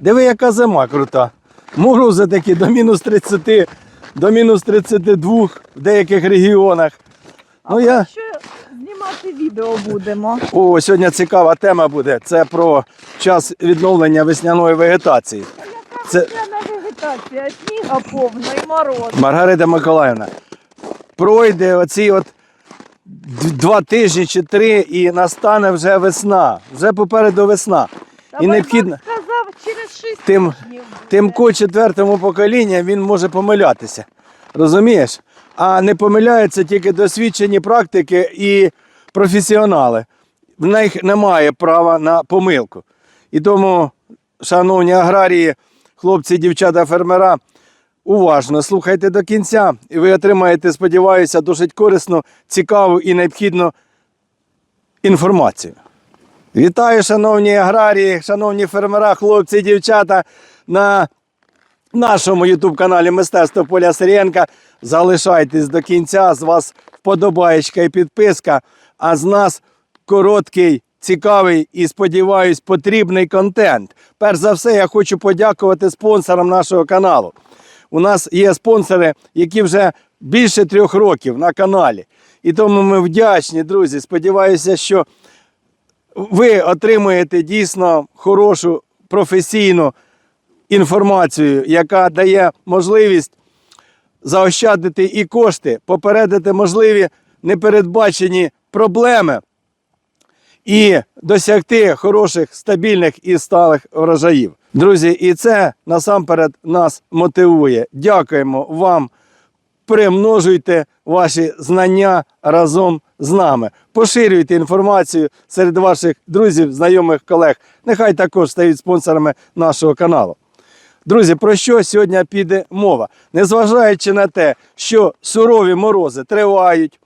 Диви, яка зима крута. Морози такі до мінус 30, до мінус 32 в деяких регіонах. Ну, я... Що знімати відео будемо? О, сьогодні цікава тема буде. Це про час відновлення весняної вегетації. Це- Це на вегетація, сніга повно і мороз. Маргарита Миколаївна, пройде оці от два тижні чи три і настане вже весна. Вже попереду весна. Та І необхідно сказав, через 6 Тим- тимку четвертому покоління він може помилятися. Розумієш? А не помиляються тільки досвідчені практики і професіонали. В них немає права на помилку. І тому, шановні аграрії, хлопці, дівчата, фермера, уважно слухайте до кінця, і ви отримаєте, сподіваюся, досить корисну, цікаву і необхідну інформацію. Вітаю, шановні аграрії, шановні фермера, хлопці, дівчата на нашому ютуб-каналі Мистецтво Поля Сиренка. Залишайтесь до кінця. З вас вподобаєчка і підписка, а з нас короткий, цікавий і, сподіваюсь, потрібний контент. Перш за все, я хочу подякувати спонсорам нашого каналу. У нас є спонсори, які вже більше трьох років на каналі. І тому ми вдячні, друзі. Сподіваюся, що ви отримуєте дійсно хорошу професійну інформацію, яка дає можливість заощадити і кошти, попередити можливі непередбачені проблеми і досягти хороших, стабільних і сталих врожаїв. Друзі, і це насамперед нас мотивує. Дякуємо вам. Примножуйте ваші знання разом з нами. Поширюйте інформацію серед ваших друзів, знайомих, колег. Нехай також стають спонсорами нашого каналу. Друзі, про що сьогодні піде мова? Незважаючи на те, що сурові морози тривають.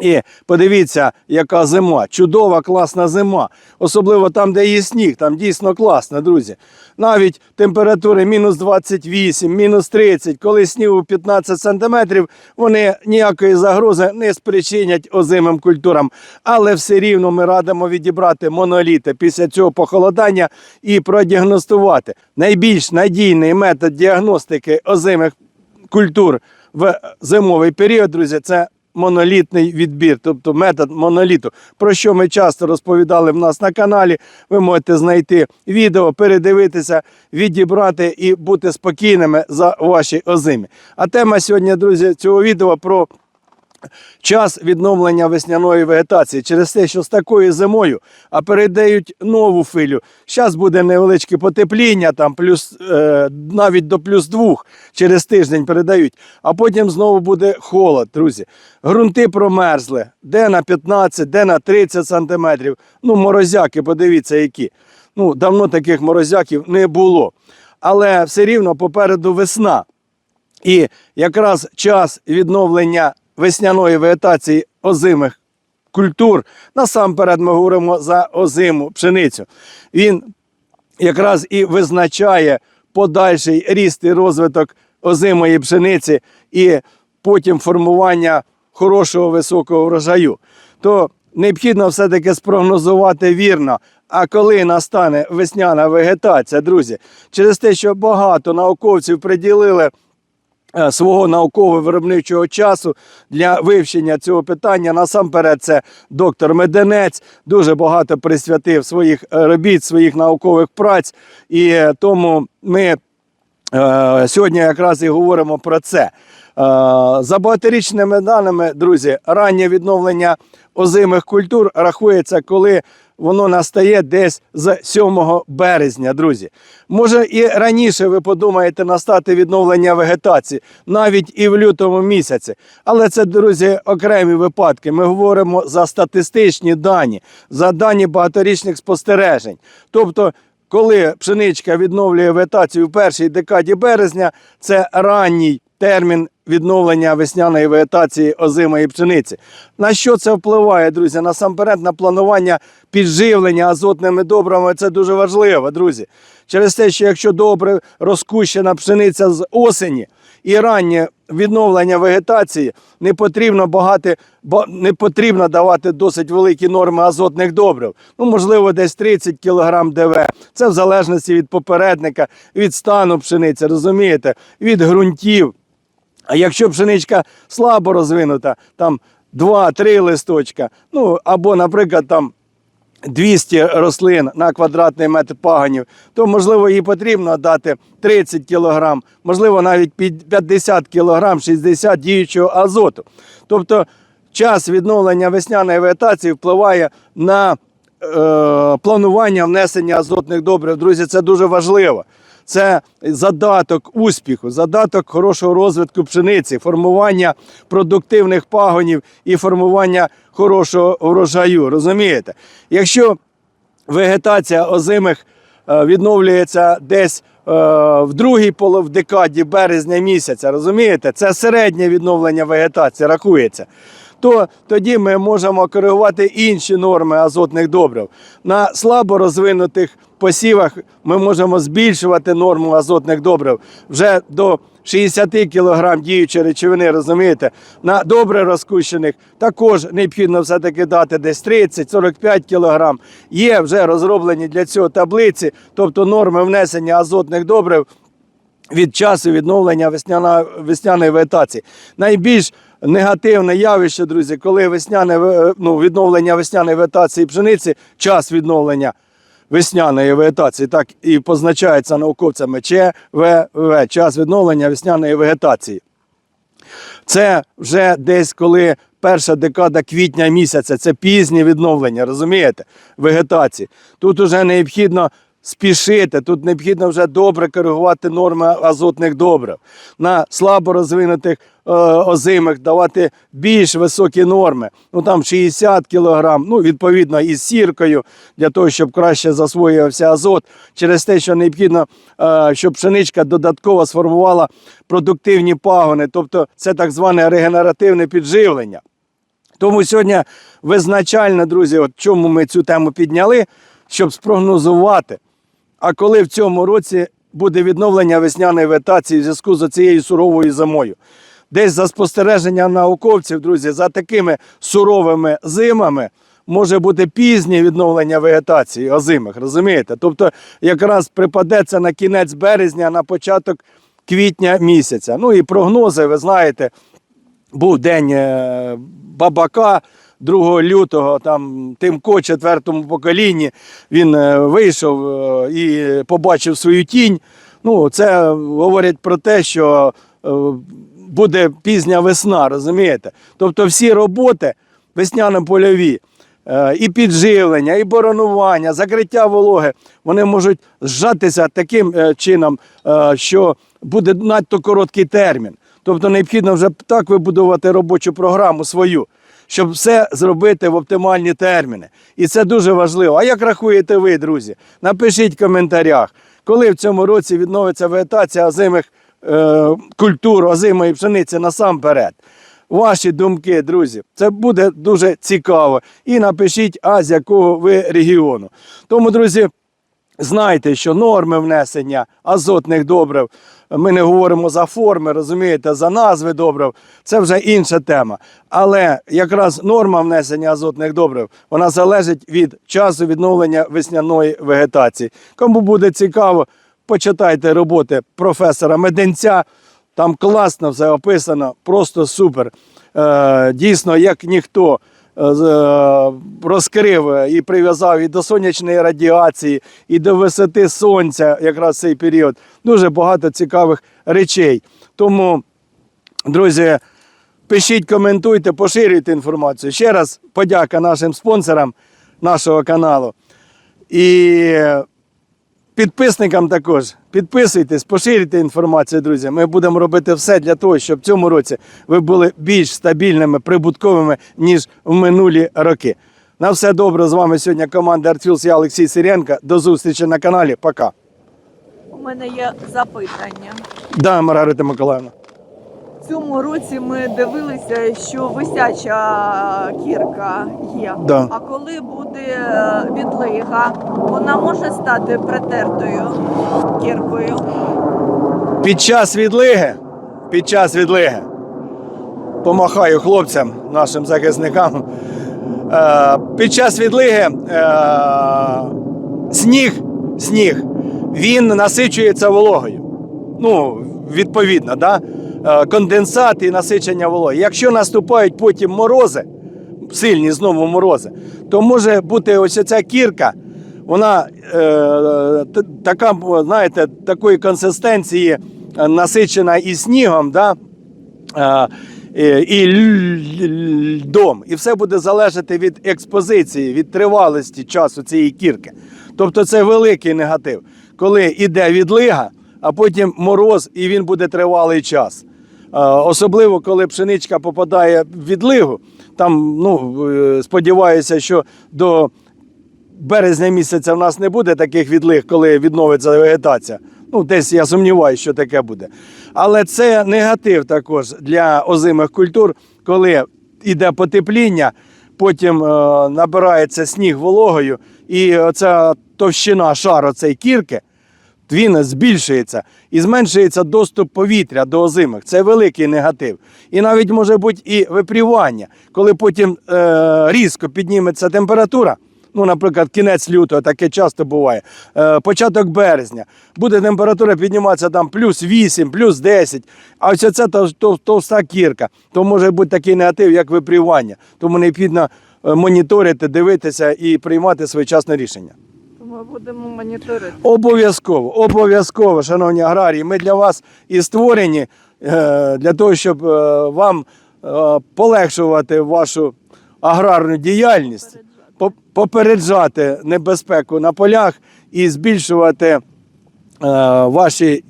І подивіться, яка зима, чудова, класна зима. Особливо там, де є сніг, там дійсно класно, друзі. Навіть температури мінус 28, мінус 30, коли снігу 15 сантиметрів, вони ніякої загрози не спричинять озимим культурам. Але все рівно ми радимо відібрати моноліти після цього похолодання і продіагностувати. Найбільш надійний метод діагностики озимих культур в зимовий період, друзі, це монолітний відбір, тобто метод моноліту, про що ми часто розповідали в нас на каналі. Ви можете знайти відео, передивитися, відібрати і бути спокійними за ваші озимі. А тема сьогодні, друзі, цього відео про час відновлення весняної вегетації через те, що з такою зимою, а передають нову филю. Зараз буде невеличке потепління, там плюс е, навіть до плюс двох через тиждень передають, а потім знову буде холод, друзі. Грунти промерзли, де на 15, де на 30 сантиметрів. Ну, морозяки, подивіться, які. Ну, давно таких морозяків не було. Але все рівно попереду весна. І якраз час відновлення весняної вегетації озимих культур, насамперед ми говоримо за озиму пшеницю. Він якраз і визначає подальший ріст і розвиток озимої пшениці і потім формування хорошого високого врожаю. То необхідно все-таки спрогнозувати вірно. А коли настане весняна вегетація, друзі, через те, що багато науковців приділили свого науково-виробничого часу для вивчення цього питання. Насамперед, це доктор Меденець дуже багато присвятив своїх е, робіт, своїх наукових праць, і е, тому ми Е, Сьогодні якраз і говоримо про це. Е, За багаторічними даними, друзі, раннє відновлення озимих культур рахується, коли воно настає десь з 7 березня, друзі. Може і раніше ви подумаєте настати відновлення вегетації, навіть і в лютому місяці. Але це, друзі, окремі випадки. Ми говоримо за статистичні дані, за дані багаторічних спостережень. Тобто коли пшеничка відновлює вегетацію в першій декаді березня, це ранній термін відновлення весняної вегетації озимої пшениці. На що це впливає, друзі? Насамперед на планування підживлення азотними добрами. Це дуже важливо, друзі. Через те, що якщо добре розкущена пшениця з осені і раннє відновлення вегетації, не потрібно багато, ба- не потрібно давати досить великі норми азотних добрив. Ну, можливо, десь 30 кг ДВ. Це в залежності від попередника, від стану пшениці, розумієте, від ґрунтів. А якщо пшеничка слабо розвинута, там 2-3 листочка, ну або, наприклад, там 200 рослин на квадратний метр паганів, то можливо їй потрібно дати 30 кг, можливо, навіть 50 кг, 60 діючого азоту. Тобто час відновлення весняної вегетації впливає на е, планування внесення азотних добрив. Друзі, це дуже важливо. Це задаток успіху, задаток хорошого розвитку пшениці, формування продуктивних пагонів і формування хорошого врожаю. Розумієте? Якщо вегетація озимих е, відновлюється десь е, в другій поло- в декаді березня місяця, розумієте? Це середнє відновлення вегетації рахується. То тоді ми можемо коригувати інші норми азотних добрив. На слабо розвинутих посівах ми можемо збільшувати норму азотних добрив вже до 60 кг діючої речовини, розумієте? На добре розкущених також необхідно все-таки дати десь 30-45 кг. Є вже розроблені для цього таблиці, тобто норми внесення азотних добрив від часу відновлення весняної вегетації. Найбільш негативне явище, друзі, коли весняне ну, відновлення весняної вегетації пшениці, час відновлення весняної вегетації, так і позначається науковцями ЧВВ, час відновлення весняної вегетації. Це вже десь коли перша декада квітня місяця, це пізнє відновлення, розумієте, вегетації. Тут вже необхідно спішити, тут необхідно вже добре коригувати норми азотних добрив. На слабо розвинутих е, озимих давати більш високі норми, ну там 60 кг, ну відповідно із сіркою, для того, щоб краще засвоювався азот, через те, що необхідно, е, щоб пшеничка додатково сформувала продуктивні пагони, тобто це так зване регенеративне підживлення. Тому сьогодні визначально, друзі, от чому ми цю тему підняли, щоб спрогнозувати. А коли в цьому році буде відновлення весняної вегетації в зв'язку з цією суровою зимою. Десь за спостереження науковців, друзі, за такими суровими зимами може бути пізнє відновлення вегетації озимих, розумієте? Тобто, якраз припадеться на кінець березня, на початок квітня місяця. Ну і прогнози, ви знаєте, був день е, бабака 2 лютого, там Тимко четвертому поколінні, він е, вийшов е, і побачив свою тінь. Ну, це говорить про те, що е, буде пізня весна, розумієте? Тобто всі роботи весняно-польові, і підживлення, і боронування, закриття вологи, вони можуть зжатися таким чином, що буде надто короткий термін. Тобто необхідно вже так вибудувати робочу програму свою, щоб все зробити в оптимальні терміни. І це дуже важливо. А як рахуєте ви, друзі? Напишіть в коментарях, коли в цьому році відновиться вегетація озимих е, культур, озимої пшениці насамперед. Ваші думки, друзі, це буде дуже цікаво. І напишіть, а з якого ви регіону. Тому, друзі, Знайте, що норми внесення азотних добрив, ми не говоримо за форми, розумієте, за назви добрив, це вже інша тема. Але якраз норма внесення азотних добрив вона залежить від часу відновлення весняної вегетації. Кому буде цікаво, почитайте роботи професора Меденця. Там класно все описано, просто супер. Е, дійсно, як ніхто розкрив е, і прив'язав і до сонячної радіації, і до висоти сонця, якраз цей період. Дуже багато цікавих речей. Тому, друзі, пишіть, коментуйте, поширюйте інформацію. Ще раз подяка нашим спонсорам нашого каналу. І Підписникам також підписуйтесь, поширюйте інформацію, друзі. Ми будемо робити все для того, щоб в цьому році ви були більш стабільними, прибутковими, ніж в минулі роки. На все добре з вами сьогодні команда Артфілс, я Олексій Сиренко. До зустрічі на каналі. Пока. У мене є запитання. Да, Маргарита Миколаївна. В цьому році ми дивилися, що висяча кірка є. Да. А коли буде е, відлига, вона може стати притертою кіркою. Під час відлиги, під час відлиги, помахаю хлопцям, нашим захисникам. Е, під час відлиги е, сніг, сніг, він насичується вологою. Ну, відповідно, да? Е, конденсат і насичення вологи. Якщо наступають потім морози, сильні знову морози, то може бути ось ця кірка, вона е, така, знаєте, такої консистенції е, насичена і снігом, да? е, і льдом. І все буде залежати від експозиції, від тривалості часу цієї кірки. Тобто це великий негатив, коли йде відлига, а потім мороз, і він буде тривалий час. Особливо, коли пшеничка попадає в відлигу, там, ну, е, сподіваюся, що до березня місяця в нас не буде таких відлиг, коли відновиться вегетація. Ну, десь я сумніваюся, що таке буде. Але це негатив також для озимих культур, коли йде потепління, потім е, набирається сніг вологою, і оця товщина шару цієї кірки, він збільшується і зменшується доступ повітря до озимих. Це великий негатив. І навіть може бути і випрівання, коли потім е, різко підніметься температура. Ну, наприклад, кінець лютого, таке часто буває. Е, початок березня. Буде температура підніматися там плюс 8, плюс 10. А ось це тов- тов- товста кірка. То може бути такий негатив, як випрівання. Тому необхідно е, моніторити, дивитися і приймати своєчасне рішення. Ми будемо моніторити. Обов'язково, обов'язково, шановні аграрії, ми для вас і створені е, для того, щоб е, вам е, полегшувати вашу аграрну діяльність, по- попереджати небезпеку на полях і збільшувати ваші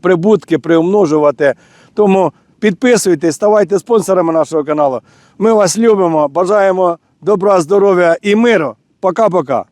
прибутки, приумножувати. Тому підписуйтесь, ставайте спонсорами нашого каналу. Ми вас любимо, бажаємо добра, здоров'я і миру. Пока-пока.